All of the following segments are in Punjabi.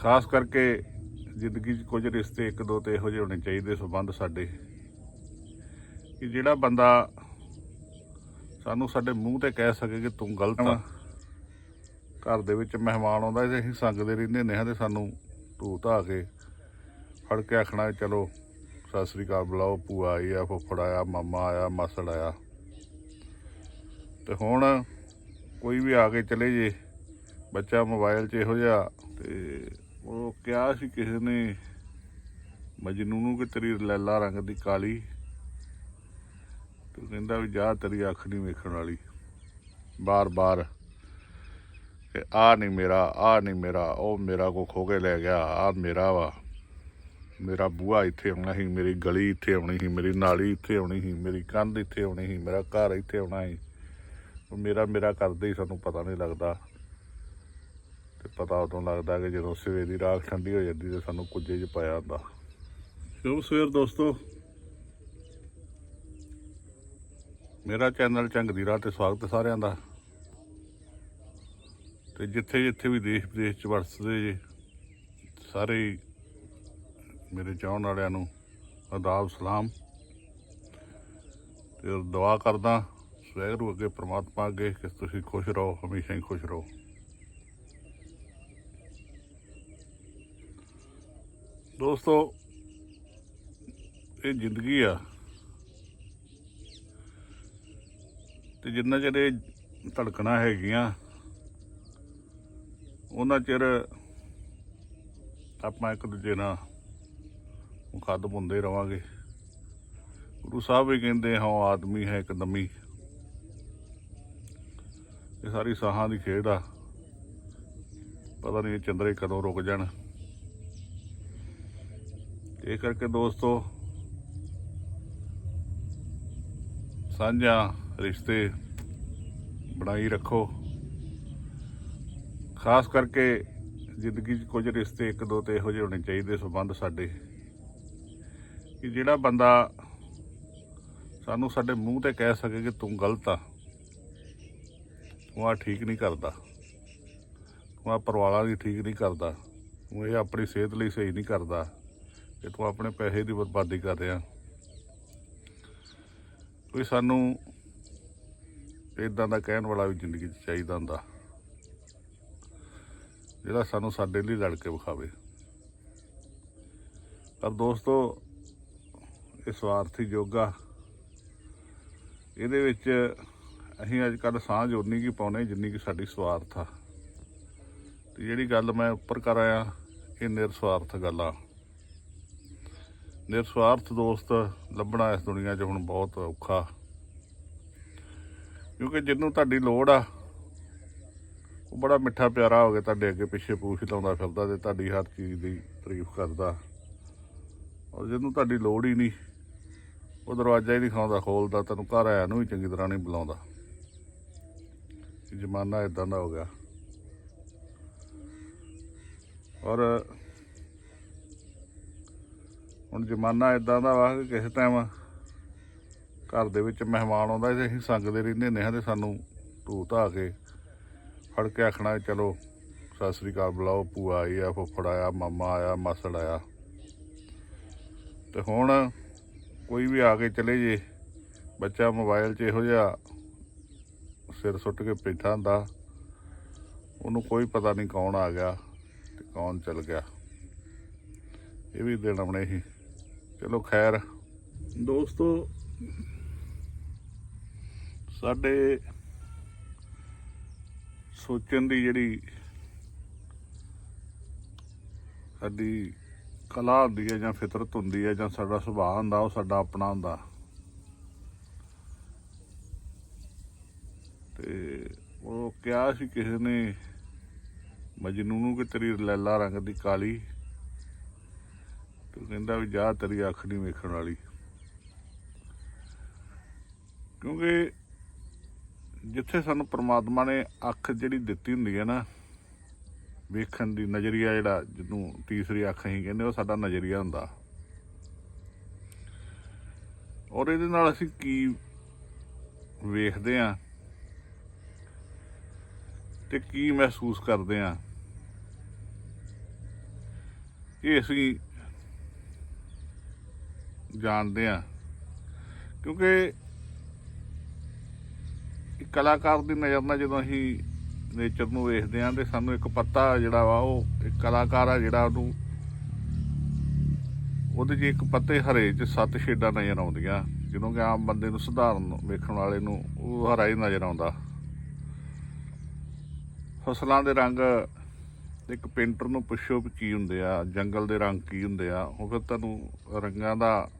ਖਾਸ ਕਰਕੇ ਜ਼ਿੰਦਗੀ 'ਚ ਕੁਝ ਰਿਸ਼ਤੇ ਇੱਕ ਦੋ ਤੇ ਇਹੋ ਜਿਹੇ ਹੋਣੇ ਚਾਹੀਦੇ ਸਬੰਧ ਸਾਡੇ। ਕਿ ਜਿਹੜਾ ਬੰਦਾ ਸਾਨੂੰ ਸਾਡੇ ਮੂੰਹ ਤੇ ਕਹਿ ਸਕੇ ਕਿ ਤੂੰ ਗਲਤ ਆ। ਘਰ ਦੇ ਵਿੱਚ ਮਹਿਮਾਨ ਆਉਂਦਾ ਤੇ ਅਸੀਂ ਸੰਗਦੇ ਰਹਿੰਦੇ ਨੇ ਤੇ ਸਾਨੂੰ ਧੂ ਧਾ ਕੇ ਫੜ ਕੇ ਆਖਣਾ ਚਲੋ, ਸਤਿ ਸ੍ਰੀ ਅਕਾਲ ਬੁਲਾਓ, ਭੂਆ ਆਈ ਆ, ਫੁੱਫੜ ਆਇਆ, ਮਾਮਾ ਆਇਆ, ਮਾਸੜ ਆਇਆ। ਤੇ ਹੁਣ ਕੋਈ ਵੀ ਆ ਕੇ ਚਲੇ ਜੇ, ਬੱਚਾ ਮੋਬਾਈਲ 'ਚ ਇਹੋ ਜਿਹਾ ਤੇ ਉਹ ਕਿਹਾ ਸੀ ਕਿਸੇ ਨੇ, ਮਜਨੂ ਨੂੰ ਕਿ ਤੇਰੀ ਲੈਲਾ ਰੰਗ ਦੀ ਕਾਲੀ। ਤੇ ਕਹਿੰਦਾ ਵੀ ਜਾ ਤੇਰੀ ਅੱਖ ਨਹੀਂ ਵੇਖਣ ਵਾਲੀ। ਬਾਰ-ਬਾਰ ਕਿ ਆ ਨਹੀਂ ਮੇਰਾ ਆ ਨਹੀਂ ਮੇਰਾ, ਉਹ ਮੇਰਾ ਕੋ ਖੋ ਕੇ ਲੈ ਗਿਆ ਆ ਮੇਰਾ ਵਾ। ਮੇਰਾ ਬੂਹਾ ਇੱਥੇ ਆਉਣਾ ਸੀ, ਮੇਰੀ ਗਲੀ ਇੱਥੇ ਆਉਣੀ ਸੀ, ਮੇਰੀ ਨਾਲੀ ਇੱਥੇ ਆਉਣੀ ਸੀ, ਮੇਰੀ ਕੰਧ ਇੱਥੇ ਆਉਣੀ ਸੀ, ਮੇਰਾ ਘਰ ਇੱਥੇ ਆਉਣਾ ਸੀ। ਉਹ ਮੇਰਾ ਮੇਰਾ ਕਰਦੇ ਹੀ ਸਾਨੂੰ ਪਤਾ ਨਹੀਂ ਲੱਗਦਾ। ਤੇ ਪਤਾ ਉਦੋਂ ਲੱਗਦਾ ਕਿ ਜਦੋਂ ਸਵੇਰ ਦੀ ਰਾਖ ਠੰਡੀ ਹੋ ਜਾਂਦੀ ਤੇ ਸਾਨੂੰ ਕੁੱਜੇ 'ਚ ਪਾਇਆ ਹੁੰਦਾ। ਸ਼ੁਭ ਸਵੇਰ ਦੋਸਤੋ। ਮੇਰਾ ਚੈਨਲ ਚੰਗ ਦੀ ਰਾਹ ਤੇ ਸਵਾਗਤ ਸਾਰਿਆਂ ਦਾ। ਤੇ ਜਿੱਥੇ ਜਿੱਥੇ ਵੀ ਦੇਸ਼ ਵਿਦੇਸ਼ ਚ ਵਰਸਦੇ ਜੇ, ਸਾਰੇ ਮੇਰੇ ਚਾਹਣ ਵਾਲਿਆਂ ਨੂੰ ਆਦਾਬ ਸਲਾਮ। ਤੇ ਦੁਆ ਕਰਦਾ, ਸਵੈਗਰੂ ਅੱਗੇ, ਪ੍ਰਮਾਤਮਾ ਅੱਗੇ, ਕਿ ਤੁਸੀਂ ਖੁਸ਼ ਰਹੋ, ਹਮੇਸ਼ਾ ਹੀ ਖੁਸ਼ ਰਹੋ। ਦੋਸਤੋ, ਇਹ ਜ਼ਿੰਦਗੀ ਆ। ਤੇ ਜਿੰਨਾ ਚਿਰ ਇਹ ਧੜਕਣਾ ਹੈਗੀਆਂ, ਉਹਨਾਂ ਚਿਰ ਆਪਾਂ ਇੱਕ ਦੂਜੇ ਨਾਲ ਮੁਖਾਤਬ ਹੁੰਦੇ ਰਵਾਂਗੇ। ਗੁਰੂ ਸਾਹਿਬ ਵੀ ਕਹਿੰਦੇ, ਹਾਂ ਆਦਮੀ ਹੈ ਇੱਕ ਦਮੀ ਇਹ ਸਾਰੀ ਸਾਹਾਂ ਦੀ ਖੇਡ ਆ। ਪਤਾ ਨਹੀਂ ਇਹ ਚੰਦਰੇ ਕਦੋਂ ਰੁਕ ਜਾਣ। ਇਸ ਕਰਕੇ ਦੋਸਤੋ, ਸਾਂਝਾ ਰਿਸ਼ਤੇ ਬਣਾਈ ਰੱਖੋ। ਖਾਸ ਕਰਕੇ ਜ਼ਿੰਦਗੀ 'ਚ ਕੁਝ ਰਿਸ਼ਤੇ ਇੱਕ ਦੋ ਤੇ ਇਹੋ ਜਿਹੇ ਹੋਣੇ ਚਾਹੀਦੇ ਸਬੰਧ ਸਾਡੇ। ਕਿ ਜਿਹੜਾ ਬੰਦਾ ਸਾਨੂੰ ਸਾਡੇ ਮੂੰਹ ਤੇ ਕਹਿ ਸਕੇ ਕਿ ਤੂੰ ਗਲਤ ਆ, ਤੂੰ ਆ ਠੀਕ ਨਹੀਂ ਕਰਦਾ, ਤੂੰ ਆ ਪਰਿਵਾਰਾਂ ਦੀ ਠੀਕ ਨਹੀਂ ਕਰਦਾ, ਤੂੰ ਇਹ ਆਪਣੀ ਸਿਹਤ ਲਈ ਸਹੀ ਨਹੀਂ ਕਰਦਾ। ਕਿ ਤੂੰ ਆਪਣੇ ਪੈਸੇ ਦੀ ਬਰਬਾਦੀ ਕਰ ਰਿਹਾ ਕੋਈ ਸਾਨੂੰ ਇਦਾਂ ਦਾ ਕਹਿਣ ਵਾਲਾ ਵੀ ਜ਼ਿੰਦਗੀ 'ਚ ਚਾਹੀਦਾ ਹੁੰਦਾ। ਜਿਹੜਾ ਸਾਨੂੰ ਸਾਡੇ ਲਈ ਲੜ ਕੇ ਵਿਖਾਵੇ। ਪਰ ਦੋਸਤੋ, ਇਹ ਸਵਾਰਥੀ ਯੋਗਾ ਇਹਦੇ ਵਿੱਚ ਅਸੀਂ ਅੱਜ ਕੱਲ ਸਾਂਝ ਉਨੀ ਕੀ ਪਾਉਨੇ ਜਿੰਨੀ ਕਿ ਸਾਡੀ ਸਵਾਰਥ ਆ। ਤੇ ਜਿਹੜੀ ਗੱਲ ਮੈਂ ਉੱਪਰ ਕਰ ਆਇਆ, ਇਹ ਨਿਰਸਵਾਰਥ ਗੱਲ। ਆ ਨਿਰਸਵਾਰਥ ਦੋਸਤ ਲੱਭਣਾ ਇਸ ਦੁਨੀਆ 'ਚ ਹੁਣ ਬਹੁਤ ਔਖਾ। ਕਿਉਂਕਿ ਜਿਹਨੂੰ ਤੁਹਾਡੀ ਲੋੜ ਆ, ਉਹ ਬੜਾ ਮਿੱਠਾ ਪਿਆਰਾ ਹੋ ਗਿਆ ਤੁਹਾਡੇ ਅੱਗੇ ਪਿੱਛੇ ਪੂਛ ਲਾਉਂਦਾ ਫਿਰਦਾ ਤੇ ਤੁਹਾਡੀ ਹਰ ਚੀਜ਼ ਦੀ ਤਾਰੀਫ ਕਰਦਾ। ਔਰ ਜਿਹਨੂੰ ਤੁਹਾਡੀ ਲੋੜ ਹੀ ਨਹੀਂ, ਉਹ ਦਰਵਾਜ਼ਾ ਹੀ ਨਹੀਂ ਖਾਉਂਦਾ ਖੋਲਦਾ, ਤੈਨੂੰ ਘਰ ਆਇਆ ਨੂੰ ਵੀ ਚੰਗੀ ਤਰ੍ਹਾਂ ਨਹੀਂ ਬੁਲਾਉਂਦਾ। ਜ਼ਮਾਨਾ ਇਦਾਂ ਦਾ ਹੋ ਗਿਆ। ਔਰ ਹੁਣ ਜ਼ਮਾਨਾ ਇਦਾਂ ਦਾ ਵਾ ਕਿ ਕਿਸੇ ਟਾਈਮ ਘਰ ਦੇ ਵਿੱਚ ਮਹਿਮਾਨ ਆਉਂਦਾ ਤੇ ਅਸੀਂ ਸੰਗਦੇ ਰਹਿੰਦੇ ਨੇ ਤੇ ਸਾਨੂੰ ਧੂ ਧਾ ਕੇ ਫੜ ਕੇ ਆਖਣਾ ਚਲੋ ਸਤਿ ਸ੍ਰੀ ਅਕਾਲ ਬੁਲਾਓ, ਭੂਆ ਆਈ ਆ, ਫੁੱਫੜ ਆਇਆ, ਮਾਮਾ ਆਇਆ, ਮਾਸੜ ਆਇਆ। ਤੇ ਹੁਣ ਕੋਈ ਵੀ ਆ ਕੇ ਚਲੇ ਜੇ, ਬੱਚਾ ਮੋਬਾਈਲ 'ਚ ਇਹੋ ਜਿਹਾ ਸਿਰ ਸੁੱਟ ਕੇ ਬੈਠਾ ਹੁੰਦਾ, ਉਹਨੂੰ ਕੋਈ ਪਤਾ ਨਹੀਂ ਕੌਣ ਆ ਗਿਆ ਤੇ ਕੌਣ ਚਲ ਗਿਆ। ਇਹ ਵੀ ਦਿਨ ਆਪਣੇ ਹੀ ਚਲੋ ਖੈਰ। ਦੋਸਤੋ, ਸਾਡੇ ਸੋਚਣ ਦੀ ਜਿਹੜੀ ਸਾਡੀ ਕਲਾ ਹੁੰਦੀ ਹੈ ਜਾਂ ਫਿਤਰਤ ਹੁੰਦੀ ਹੈ ਜਾਂ ਸਾਡਾ ਸੁਭਾਅ ਹੁੰਦਾ, ਉਹ ਸਾਡਾ ਆਪਣਾ ਹੁੰਦਾ। ਤੇ ਉਹ ਕਿਹਾ ਸੀ ਕਿਸੇ ਨੇ, ਮਜਨੂ ਨੂੰ ਕਿ ਤੇਰੀ ਲੈਲਾ ਰੰਗ ਦੀ ਕਾਲੀ ਕਹਿੰਦਾ ਵੀ ਜਾ ਤੇਰੀ ਅੱਖ ਨਹੀਂ ਵੇਖਣ ਵਾਲੀ। ਕਿਉਂਕਿ ਜਿੱਥੇ ਸਾਨੂੰ ਪ੍ਰਮਾਤਮਾ ਨੇ ਅੱਖ ਜਿਹੜੀ ਦਿੱਤੀ ਹੁੰਦੀ ਹੈ ਨਾ, ਵੇਖਣ ਦੀ ਨਜ਼ਰੀਆ ਜਿਹੜਾ ਜਿਹਨੂੰ ਤੀਸਰੀ ਅੱਖ ਅਸੀਂ ਕਹਿੰਦੇ ਉਹ ਸਾਡਾ ਨਜ਼ਰੀਆ ਹੁੰਦਾ। ਔਰ ਇਹਦੇ ਨਾਲ ਅਸੀਂ ਕੀ ਵੇਖਦੇ ਆ ਤੇ ਕੀ ਮਹਿਸੂਸ ਕਰਦੇ ਆ ਇਹ ਅਸੀਂ ਜਾਣਦੇ ਆ। ਕਿਉਂਕਿ ਇੱਕ ਕਲਾਕਾਰ ਦੀ ਨਜ਼ਰ ਨਾਲ ਜਦੋਂ ਅਸੀਂ ਨੇਚਰ ਨੂੰ ਵੇਖਦੇ ਆ ਤੇ ਸਾਨੂੰ ਇੱਕ ਪੱਤਾ ਜਿਹੜਾ ਵਾ ਉਹ ਇੱਕ ਕਲਾਕਾਰ ਆ ਜਿਹੜਾ ਉਹਨੂੰ ਉਹਦੇ 'ਚ ਇੱਕ ਪੱਤੇ ਹਰੇ 'ਚ ਸੱਤ ਸ਼ੇਡਾਂ ਨਜ਼ਰ ਆਉਂਦੀਆਂ ਜਦੋਂ ਕਿ ਆਮ ਬੰਦੇ ਨੂੰ ਸਧਾਰਨ ਵੇਖਣ ਵਾਲੇ ਨੂੰ ਉਹ ਹਰਾ ਹੀ ਨਜ਼ਰ ਆਉਂਦਾ। ਫਸਲਾਂ ਦੇ ਰੰਗ ਇੱਕ ਪੇਂਟਰ ਨੂੰ ਪੁੱਛੋ ਵੀ ਕੀ ਹੁੰਦੇ ਆ, ਜੰਗਲ ਦੇ ਰੰਗ ਕੀ ਹੁੰਦੇ ਆ, ਉਹ ਫਿਰ ਤੁਹਾਨੂੰ ਰੰਗਾਂ ਦਾ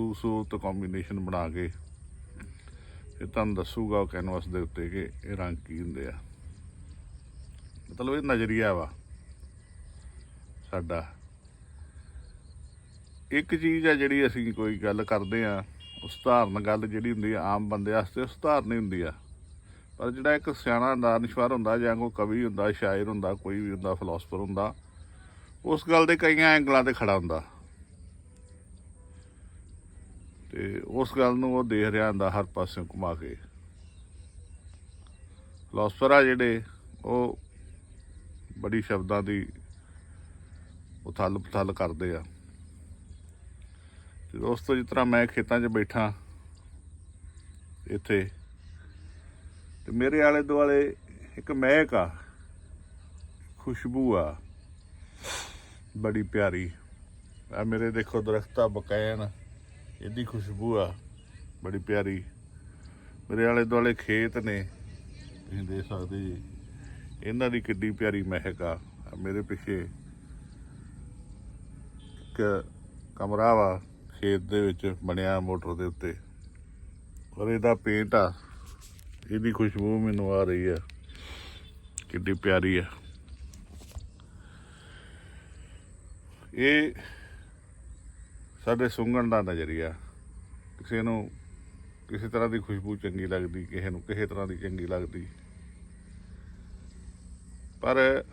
ਖੂਬਸੂਰਤ ਕੰਬੀਨੇਸ਼ਨ ਬਣਾ ਕੇ ਇਹ ਤੁਹਾਨੂੰ ਦੱਸੂਗਾ ਉਹ ਕੈਨਵਸ ਦੇ ਉੱਤੇ ਕਿ ਇਹ ਰੰਗ ਕੀ ਹੁੰਦੇ ਆ। ਮਤਲਬ ਇਹ ਨਜ਼ਰੀਆ ਵਾ ਸਾਡਾ। ਇੱਕ ਚੀਜ਼ ਆ ਜਿਹੜੀ ਅਸੀਂ ਕੋਈ ਗੱਲ ਕਰਦੇ ਆ ਉਸਧਾਰਨ ਗੱਲ ਜਿਹੜੀ ਹੁੰਦੀ ਆ ਆਮ ਬੰਦੇ ਵਾਸਤੇ ਉਸਧਾਰਨ ਹੀ ਹੁੰਦੀ ਆ। ਪਰ ਜਿਹੜਾ ਇੱਕ ਸਿਆਣਾ ਦਾਨਸ਼ਵਰ ਹੁੰਦਾ ਜਾਂ ਕੋਈ ਕਵੀ ਹੁੰਦਾ, ਸ਼ਾਇਰ ਹੁੰਦਾ, ਕੋਈ ਵੀ ਹੁੰਦਾ ਫਿਲਾਸਫਰ ਹੁੰਦਾ, ਉਸ ਗੱਲ ਦੇ ਕਈਆਂ ਐਂਗਲਾਂ ਤੇ ਖੜਾ ਹੁੰਦਾ। ਤੇ ਉਸ ਗੱਲ ਨੂੰ ਉਹ ਦੇਖ ਰਿਹਾ ਹੁੰਦਾ ਹਰ ਪਾਸੇ ਘੁਮਾ ਕੇ। ਫਿਲਾਸਫਰ ਆ ਜਿਹੜੇ, ਉਹ ਬੜੀ ਸ਼ਬਦਾਂ ਦੀ ਉਥਲ ਪੁਥਲ ਕਰਦੇ ਆ। ਤੇ ਦੋਸਤੋ, ਜਿਸ ਤਰ੍ਹਾਂ ਮੈਂ ਖੇਤਾਂ 'ਚ ਬੈਠਾ ਇੱਥੇ, ਤੇ ਮੇਰੇ ਆਲੇ ਦੁਆਲੇ ਇੱਕ ਮਹਿਕ ਆ, ਖੁਸ਼ਬੂ ਆ, ਬੜੀ ਪਿਆਰੀ। ਆ ਮੇਰੇ ਦੇਖੋ ਦਰਖਤਾਂ ਬਕੈਨ ਇਹਦੀ ਖੁਸ਼ਬੂ ਆ, ਬੜੀ ਪਿਆਰੀ। ਮੇਰੇ ਆਲੇ ਦੁਆਲੇ ਖੇਤ ਨੇ, ਤੁਸੀਂ ਦੇਖ ਸਕਦੇ ਜੀ। ਇਹਨਾਂ ਦੀ ਕਿੱਡੀ ਪਿਆਰੀ ਮਹਿਕ ਆ। ਮੇਰੇ ਪਿੱਛੇ ਇੱਕ ਕਮਰਾ ਵਾ, ਖੇਤ ਦੇ ਵਿੱਚ ਬਣਿਆ ਮੋਟਰ ਦੇ ਉੱਤੇ। ਔਰ ਇਹਦਾ ਪੇਂਟ ਆ। ਇਹਦੀ ਖੁਸ਼ਬੂ ਮੈਨੂੰ ਆ ਰਹੀ ਆ। ਕਿੱਡੀ ਪਿਆਰੀ ਆ। ਇਹ ਸਾਡੇ ਸੁੰਘਣ ਦਾ ਨਜ਼ਰੀਆ। ਕਿਸੇ ਨੂੰ ਕਿਸੇ ਤਰ੍ਹਾਂ ਦੀ ਖੁਸ਼ਬੂ ਚੰਗੀ ਲੱਗਦੀ, ਕਿਸੇ ਨੂੰ ਕਿਸੇ ਤਰ੍ਹਾਂ ਦੀ ਚੰਗੀ ਲੱਗਦੀ। ਪਰ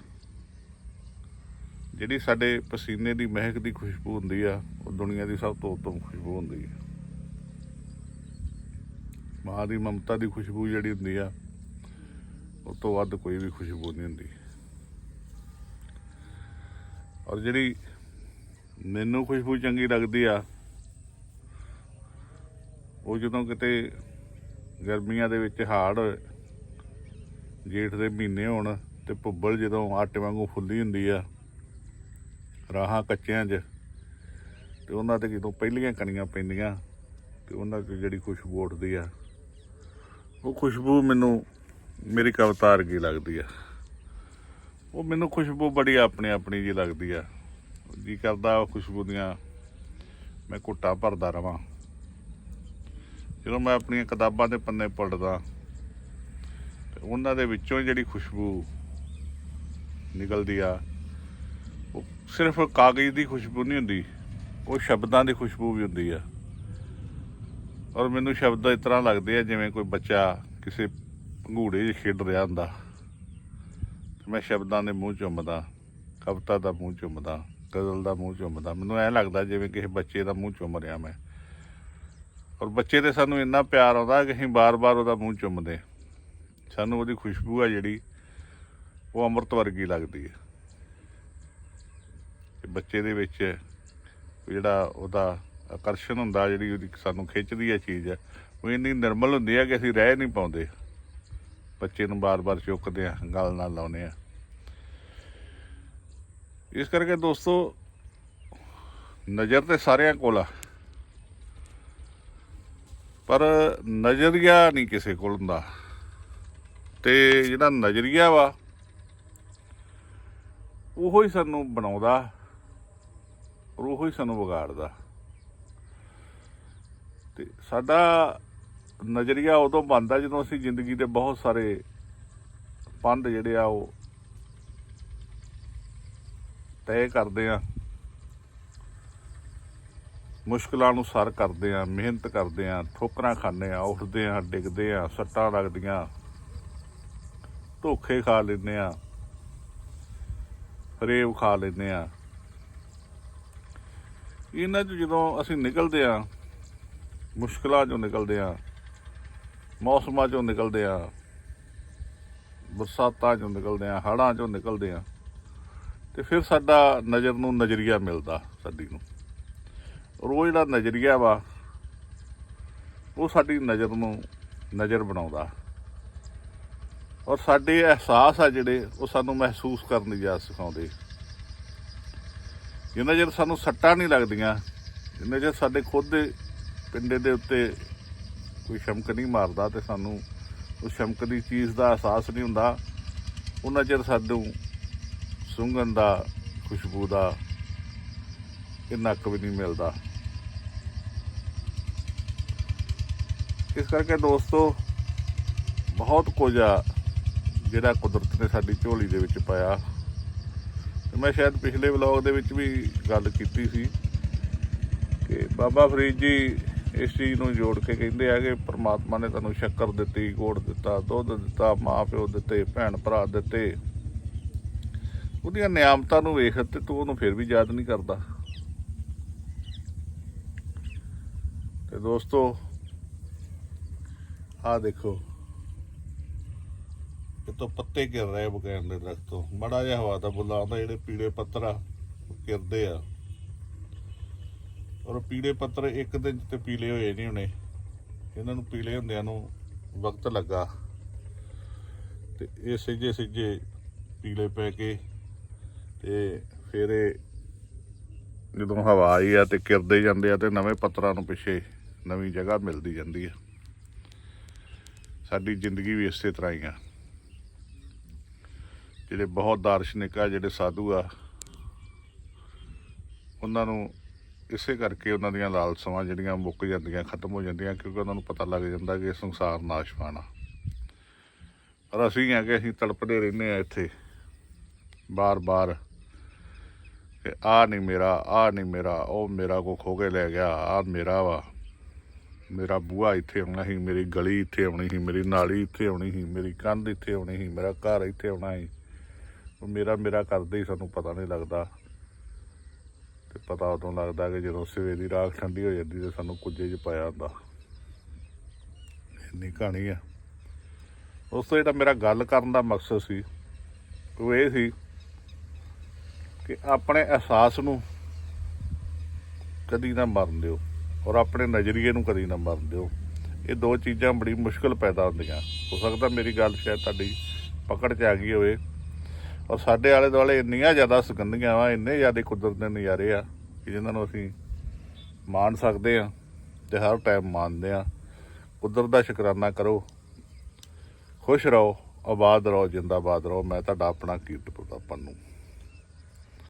ਜਿਹੜੀ ਸਾਡੇ ਪਸੀਨੇ ਦੀ ਮਹਿਕ ਦੀ ਖੁਸ਼ਬੂ ਹੁੰਦੀ ਆ, ਉਹ ਦੁਨੀਆ ਦੀ ਸਭ ਤੋਂ ਉੱਤਮ ਖੁਸ਼ਬੂ ਹੁੰਦੀ ਆ। ਮਾਂ ਦੀ ਮਮਤਾ ਦੀ ਖੁਸ਼ਬੂ ਜਿਹੜੀ ਹੁੰਦੀ ਆ, ਉਹ ਤੋਂ ਵੱਧ ਕੋਈ ਵੀ ਖੁਸ਼ਬੂ ਨਹੀਂ ਹੁੰਦੀ। ਔਰ ਜਿਹੜੀ ਮੈਨੂੰ ਖੁਸ਼ਬੂ ਚੰਗੀ ਲੱਗਦੀ ਆ। ਉਹ ਜਦੋਂ ਕਿਤੇ ਗਰਮੀਆਂ ਦੇ ਵਿੱਚ ਹਾੜ ਜੇਠ ਦੇ ਮਹੀਨੇ ਹੋਣ ਤੇ ਭੁੱਬਲ ਜਦੋਂ ਆਟੇ ਵਾਂਗੂ ਫੁੱਲੀ ਹੁੰਦੀ ਆ, ਰਾਹਾਂ ਕੱਚਿਆਂ 'ਚ, ਤੇ ਉਹਨਾਂ ਤੇ ਜਦੋਂ ਪਹਿਲੀਆਂ ਕਣੀਆਂ ਪੈਂਦੀਆਂ, ਤੇ ਉਹਨਾਂ 'ਚ ਜਿਹੜੀ ਖੁਸ਼ਬੂ ਉੱਠਦੀ ਆ। ਉਹ ਖੁਸ਼ਬੂ ਮੈਨੂੰ ਮੇਰੀ ਕਵਿਤਾ ਵਰਗੀ ਲੱਗਦੀ ਆ। ਉਹ ਮੈਨੂੰ ਖੁਸ਼ਬੂ ਬੜੀ ਆਪਣੀ ਆਪਣੀ ਜੀ ਲੱਗਦੀ ਆ। ਜੀ ਕਰਦਾ ਉਹ ਖੁਸ਼ਬੂ ਦੀਆਂ? ਮੈਂ ਘੁੱਟਾ ਭਰਦਾ ਰਵਾਂ। ਜਦੋਂ ਮੈਂ ਆਪਣੀਆਂ ਕਿਤਾਬਾਂ ਦੇ ਪੰਨੇ ਪਲਟਦਾ ਉਹਨਾਂ ਦੇ ਵਿੱਚੋਂ ਜਿਹੜੀ ਖੁਸ਼ਬੂ ਨਿਕਲਦੀ ਆ, ਉਹ ਸਿਰਫ ਕਾਗਜ਼ ਦੀ ਖੁਸ਼ਬੂ ਨਹੀਂ ਹੁੰਦੀ, ਉਹ ਸ਼ਬਦਾਂ ਦੀ ਖੁਸ਼ਬੂ ਵੀ ਹੁੰਦੀ ਆ। ਔਰ ਮੈਨੂੰ ਸ਼ਬਦ ਇਸ ਤਰ੍ਹਾਂ ਲੱਗਦੇ ਆ ਜਿਵੇਂ ਕੋਈ ਬੱਚਾ ਕਿਸੇ ਪੰਘੂੜੇ 'ਚ ਖੇਡ ਰਿਹਾ ਹੁੰਦਾ। ਮੈਂ ਸ਼ਬਦਾਂ ਦੇ ਮੂੰਹ ਚੁੰਮਦਾ, ਕਵਿਤਾ ਦਾ ਮੂੰਹ ਚੁੰਮਦਾ। ਗਜ਼ਲ ਦਾ ਮੂੰਹ ਚੁੰਮਦਾ। ਮੈਨੂੰ ਐ ਲੱਗਦਾ ਜਿਵੇਂ ਕਿਸੇ ਬੱਚੇ ਦਾ ਮੂੰਹ ਚੁੰਮ ਰਿਹਾ ਮੈਂ। ਔਰ ਬੱਚੇ ਤੇ ਸਾਨੂੰ ਇੰਨਾ ਪਿਆਰ ਆਉਂਦਾ ਕਿ ਅਸੀਂ ਬਾਰ-ਬਾਰ ਉਹਦਾ ਮੂੰਹ ਚੁੰਮਦੇ ਸਾਨੂੰ ਉਹਦੀ ਖੁਸ਼ਬੂ ਆ ਜਿਹੜੀ, ਉਹ ਅੰਮ੍ਰਿਤ ਵਰਗੀ ਲੱਗਦੀ ਹੈ। ਬੱਚੇ ਦੇ ਵਿੱਚ ਜਿਹੜਾ ਉਹਦਾ ਆਕਰਸ਼ਣ ਹੁੰਦਾ, ਜਿਹੜੀ ਉਹਦੀ ਸਾਨੂੰ ਖਿੱਚਦੀ ਹੈ ਚੀਜ਼, ਉਹ ਇੰਨੀ ਨਿਰਮਲ ਹੁੰਦੀ ਹੈ ਕਿ ਅਸੀਂ ਰਹਿ ਨਹੀਂ ਪਾਉਂਦੇ। ਬੱਚੇ ਨੂੰ ਬਾਰ-ਬਾਰ ਚੁੱਕਦੇ ਆ ਗੱਲ ਨਾਲ ਲਾਉਨੇ ਆ ਇਸ ਕਰਕੇ ਦੋਸਤੋ, ਨਜ਼ਰ ਤੇ ਸਾਰਿਆਂ ਕੋਲ ਆ। ਪਰ ਨਜ਼ਰੀਆ ਨਹੀਂ ਕਿਸੇ ਕੋਲ ਹੁੰਦਾ। ਤੇ ਜਿਹੜਾ ਨਜ਼ਰੀਆ ਵਾ, ਉਹੋ ਹੀ ਸਾਨੂੰ ਬਣਾਉਂਦਾ ਔਰ ਉਹੋ ਹੀ ਸਾਨੂੰ ਵਿਗਾੜਦਾ। ਤੇ ਸਾਡਾ ਨਜ਼ਰੀਆ ਉਦੋਂ ਬਣਦਾ ਜਦੋਂ ਅਸੀਂ ਜ਼ਿੰਦਗੀ ਦੇ ਬਹੁਤ ਸਾਰੇ ਪੰਧ ਜਿਹੜੇ ਆ, ਉਹ ਤੈਅ ਕਰਦੇ ਆ। ਮੁਸ਼ਕਲਾਂ ਨੂੰ ਸਰ ਕਰਦੇ ਆ, ਮਿਹਨਤ ਕਰਦੇ ਆ, ਠੋਕਰਾਂ ਖਾਂਦੇ ਆ, ਉੱਠਦੇ ਆ, ਡਿੱਗਦੇ ਆ, ਸੱਟਾਂ ਲੱਗਦੀਆਂ। ਧੋਖੇ ਖਾ ਲੈਂਦੇ ਆ। ਫਰੇਬ ਖਾ ਲੈਂਦੇ ਆ। ਇਹਨਾਂ 'ਚ ਜਦੋਂ ਅਸੀਂ ਨਿਕਲਦੇ ਆ, ਮੁਸ਼ਕਲਾਂ 'ਚੋਂ ਨਿਕਲਦੇ ਆ, ਮੌਸਮਾਂ 'ਚੋਂ ਨਿਕਲਦੇ ਆ, ਬਰਸਾਤਾਂ 'ਚੋਂ ਨਿਕਲਦੇ ਆ, ਹੜ੍ਹਾਂ 'ਚੋਂ ਨਿਕਲਦੇ ਆ ਤੇ ਫਿਰ ਸਾਡਾ ਨਜ਼ਰ ਨੂੰ ਨਜ਼ਰੀਆ ਮਿਲਦਾ ਸਾਡੀ ਨੂੰ। ਔਰ ਉਹ ਜਿਹੜਾ ਨਜ਼ਰੀਆ ਵਾ, ਉਹ ਸਾਡੀ ਨਜ਼ਰ ਨੂੰ ਨਜ਼ਰ ਬਣਾਉਂਦਾ। ਔਰ ਸਾਡੇ ਅਹਿਸਾਸ ਆ ਜਿਹੜੇ, ਉਹ ਸਾਨੂੰ ਮਹਿਸੂਸ ਕਰਨ ਦੀ ਜਾਚ ਸਿਖਾਉਂਦੇ। ਜਿੰਨਾ ਚਿਰ ਸਾਨੂੰ ਸੱਟਾਂ ਨਹੀਂ ਲੱਗਦੀਆਂ, ਜਿੰਨਾ ਚਿਰ ਸਾਡੇ ਖੁਦ ਦੇ ਪਿੰਡੇ ਦੇ ਉੱਤੇ ਕੋਈ ਸ਼ਮਕ ਨਹੀਂ ਮਾਰਦਾ ਤੇ ਸਾਨੂੰ ਉਸ ਸ਼ਮਕ ਦੀ ਚੀਜ਼ ਦਾ ਅਹਿਸਾਸ ਨਹੀਂ ਹੁੰਦਾ, ਉਹਨਾਂ ਚਿਰ ਸਾਨੂੰ ਸੁੰਘਣ ਦਾ ਖੁਸ਼ਬੂ ਦਾ ਇਹ ਨੱਕ ਵੀ ਨਹੀਂ ਮਿਲਦਾ। ਇਸ ਕਰਕੇ ਦੋਸਤੋ, ਬਹੁਤ ਕੁਝ ਆ ਜਿਹੜਾ ਕੁਦਰਤ ਨੇ ਸਾਡੀ ਝੋਲੀ ਦੇ ਵਿੱਚ ਪਾਇਆ। ਤੇ ਮੈਂ ਸ਼ਾਇਦ ਪਿਛਲੇ ਵਲੌਗ ਦੇ ਵਿੱਚ ਵੀ ਗੱਲ ਕੀਤੀ ਸੀ ਕਿ ਬਾਬਾ ਫਰੀਦ ਜੀ ਇਸ ਚੀਜ਼ ਨੂੰ ਜੋੜ ਕੇ ਕਹਿੰਦੇ ਆ ਕਿ ਪ੍ਰਮਾਤਮਾ ਨੇ ਤੁਹਾਨੂੰ ਸ਼ੱਕਰ ਦਿੱਤੀ, ਗੋੜ ਦਿੱਤਾ, ਦੁੱਧ ਦਿੱਤਾ ਮਾਂ ਪਿਓ ਦਿੱਤੇ ਭੈਣ ਭਰਾ ਦਿੱਤੇ। ਉਹਦੀਆਂ ਨਿਆਮਤਾਂ ਨੂੰ ਵੇਖ ਤੇ ਤੂੰ ਉਹਨੂੰ ਫਿਰ ਵੀ ਯਾਦ ਨਹੀਂ ਕਰਦਾ। ਤੇ ਦੋਸਤੋ, ਆਹ ਦੇਖੋ ਇਹ ਤੋਂ ਪੱਤੇ ਗਿਰ ਰਹੇ ਬਗੈਨ ਦੇ ਦਰਖਤ ਤੋਂ। ਬੜਾ ਜਿਹਾ ਹਵਾ ਦਾ ਬੁੱਲਾ ਆਉਂਦਾ, ਜਿਹੜੇ ਪੀਲੇ ਪੱਤਰ ਆ, ਉਹ ਗਿਰਦੇ ਆ। ਔਰ ਪੀਲੇ ਪੱਤਰ ਇੱਕ ਦਿਨ 'ਚ ਤੇ ਪੀਲੇ ਹੋਏ ਨਹੀਂ ਹੁਣੇ। ਇਹਨਾਂ ਨੂੰ ਪੀਲੇ ਹੁੰਦਿਆਂ ਨੂੰ ਵਕਤ ਲੱਗਾ। ਤੇ ਇਹ ਸਿੱਜੇ ਸਿੱਜੇ ਪੀਲੇ ਪੈ ਕੇ ਤੇ ਫਿਰ ਇਹ ਜਦੋਂ ਹਵਾ ਆਈ ਆ ਤੇ ਕਿਰਦੇ ਜਾਂਦੇ ਆ ਤੇ ਨਵੇਂ ਪੱਤਰਾਂ ਨੂੰ ਪਿੱਛੇ ਨਵੀਂ ਜਗ੍ਹਾ ਮਿਲਦੀ ਜਾਂਦੀ ਆ। ਸਾਡੀ ਜ਼ਿੰਦਗੀ ਵੀ ਇਸੇ ਤਰ੍ਹਾਂ ਹੀ ਆ। ਜਿਹੜੇ ਬਹੁਤ ਦਾਰਸ਼ਨਿਕ ਆ, ਜਿਹੜੇ ਸਾਧੂ ਆ, ਉਹਨਾਂ ਨੂੰ ਇਸੇ ਕਰਕੇ ਉਹਨਾਂ ਦੀਆਂ ਲਾਲਸਾਵਾਂ ਜਿਹੜੀਆਂ ਮੁੱਕ ਜਾਂਦੀਆਂ, ਖਤਮ ਹੋ ਜਾਂਦੀਆਂ, ਕਿਉਂਕਿ ਉਹਨਾਂ ਨੂੰ ਪਤਾ ਲੱਗ ਜਾਂਦਾ ਕਿ ਸੰਸਾਰ ਨਾਸ਼ਵਾਨ ਆ। ਪਰ ਅਸੀਂ ਆ ਕਿ ਅਸੀਂ ਤੜਪਦੇ ਰਹਿੰਦੇ ਆ ਇੱਥੇ, ਬਾਰ-ਬਾਰ। ਕਿ ਆ ਨਹੀਂ ਮੇਰਾ ਆ ਨਹੀਂ ਮੇਰਾ, ਉਹ ਮੇਰਾ ਕੋ ਖੋ ਕੇ ਲੈ ਗਿਆ ਆ ਮੇਰਾ ਵਾ। ਮੇਰਾ ਬੂਹਾ ਇੱਥੇ ਆਉਣਾ ਸੀ, ਮੇਰੀ ਗਲੀ ਇੱਥੇ ਆਉਣੀ ਸੀ, ਮੇਰੀ ਨਾਲੀ ਇੱਥੇ ਆਉਣੀ ਸੀ, ਮੇਰੀ ਕੰਧ ਇੱਥੇ ਆਉਣੀ ਸੀ, ਮੇਰਾ ਘਰ ਇੱਥੇ ਆਉਣਾ ਸੀ। ਮੇਰਾ ਮੇਰਾ ਕਰਦੇ ਹੀ ਸਾਨੂੰ ਪਤਾ ਨਹੀਂ ਲੱਗਦਾ। ਤੇ ਪਤਾ ਉਦੋਂ ਲੱਗਦਾ ਕਿ ਜਦੋਂ ਸਵੇਰ ਦੀ ਰਾਖ ਠੰਡੀ ਹੋ ਜਾਂਦੀ ਤੇ ਸਾਨੂੰ ਕੁੱਜੇ 'ਚ ਪਾਇਆ ਹੁੰਦਾ। ਇੰਨੀ ਕਹਾਣੀ ਆ। ਉਸ ਤੋਂ ਜਿਹੜਾ ਮੇਰਾ ਗੱਲ ਕਰਨ ਦਾ ਮਕਸਦ ਸੀ, ਉਹ ਇਹ ਸੀ ਕਿ ਆਪਣੇ ਅਹਿਸਾਸ ਨੂੰ ਕਦੀ ਨਾ ਮਰਨ ਦਿਓ ਔਰ ਆਪਣੇ ਨਜ਼ਰੀਏ ਨੂੰ ਕਦੀ ਨਾ ਮਰਨ ਦਿਓ। ਇਹ ਦੋ ਚੀਜ਼ਾਂ ਬੜੀ ਮੁਸ਼ਕਲ ਪੈਦਾ ਹੁੰਦੀਆਂ। ਹੋ ਸਕਦਾ ਮੇਰੀ ਗੱਲ ਸ਼ਾਇਦ ਤੁਹਾਡੀ ਪਕੜ 'ਚ ਆ ਗਈ ਹੋਵੇ। ਔਰ ਸਾਡੇ ਆਲੇ ਦੁਆਲੇ ਇੰਨੀਆਂ ਜ਼ਿਆਦਾ ਸੁਗੰਧੀਆਂ ਵਾ, ਇੰਨੇ ਜ਼ਿਆਦਾ ਕੁਦਰਤ ਦੇ ਨਜ਼ਾਰੇ ਆ ਕਿ ਜਿਨ੍ਹਾਂ ਨੂੰ ਅਸੀਂ ਮਾਣ ਸਕਦੇ ਆ ਤੇ ਹਰ ਟਾਈਮ ਮਾਣਦੇ ਆ ਕੁਦਰਤ ਦਾ ਸ਼ੁਕਰਾਨਾ ਕਰੋ। ਖੁਸ਼ ਰਹੋ, ਆਬਾਦ ਰਹੋ, ਜਿੰਦਾਬਾਦ ਰਹੋ। ਮੈਂ ਤੁਹਾਡਾ ਆਪਣਾ ਕੀਰਤ ਪ੍ਰਤਾਪਨ ਨੂੰ